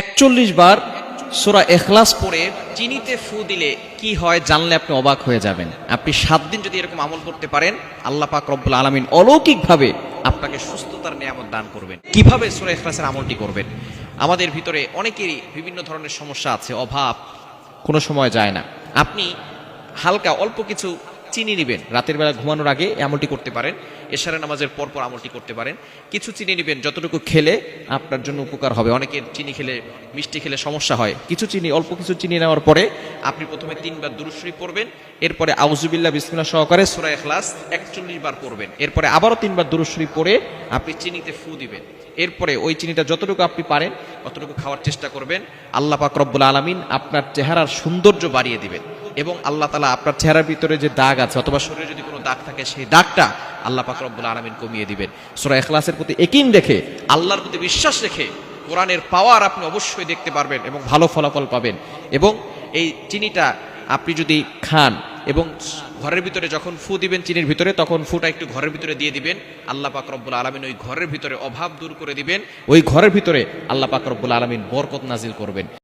একচল্লিশ বার সোরা এখলাস পড়ে চিনিতে ফু দিলে কি হয় জানলে আপনি অবাক হয়ে যাবেন। আপনি সাত দিন যদি এরকম আমল করতে পারেন, আল্লাহ পাক রব্বুল আলমিন অলৌকিকভাবে আপনাকে সুস্থতার নিয়ামত দান করবেন। কীভাবে সোরা এখলাসের আমলটি করবেন? আমাদের ভিতরে অনেকেরই বিভিন্ন ধরনের সমস্যা আছে, অভাব কোনো সময় যায় না। আপনি হালকা অল্প কিছু চিনি নেবেন। রাতের বেলা ঘুমানোর আগে আমলটি করতে পারেন এশারা নামাজের পর পর আমলটি করতে পারেন। কিছু চিনি নেবেন, যতটুকু খেলে আপনার জন্য উপকার হবে। অনেকের চিনি খেলে, মিষ্টি খেলে সমস্যা হয়। কিছু চিনি, অল্প কিছু চিনি নেওয়ার পরে আপনি প্রথমে তিনবার দুরুশ্রী পড়বেন, এরপরে আউজুবিল্লাহ বিসমিল্লাহ সহকারে সুরা এখলাস একচল্লিশ বার পড়বেন। এরপরে আবারও তিনবার দুরুশ্রী পড়ে আপনি চিনিতে ফু দিবেন। এরপরে ওই চিনিটা যতটুকু আপনি পারেন ততটুকু খাওয়ার চেষ্টা করবেন। আল্লাহ পাক রব্বুল আলমিন আপনার চেহারার সৌন্দর্য বাড়িয়ে দিবেন। এবং আল্লাহ তালা আপনার চেহারার ভিতরে যে দাগ আছে, অথবা শরীরে যদি কোনো দাগ থাকে, সেই দাগটা আল্লাহ পাক রব্বুল আলমিন কমিয়ে দিবেন। সুরা এখলাসের প্রতি একিন রেখে আল্লাহর প্রতি বিশ্বাস রেখে কোরআনের পাওয়ার আপনি অবশ্যই দেখতে পারবেন এবং ভালো ফলাফল পাবেন। এবং এই চিনিটা আপনি যদি খান এবং ঘরের ভিতরে যখন ফু দিবেন চিনির ভিতরে, তখন ফুটা একটু ঘরের ভিতরে দিয়ে দিবেন। আল্লাহ পাক রব্বুল আলমিন ওই ঘরের ভিতরে অভাব দূর করে দিবেন। ওই ঘরের ভিতরে আল্লাহ পাক রব্বুল আলমিন বরকত নাজিল করবেন।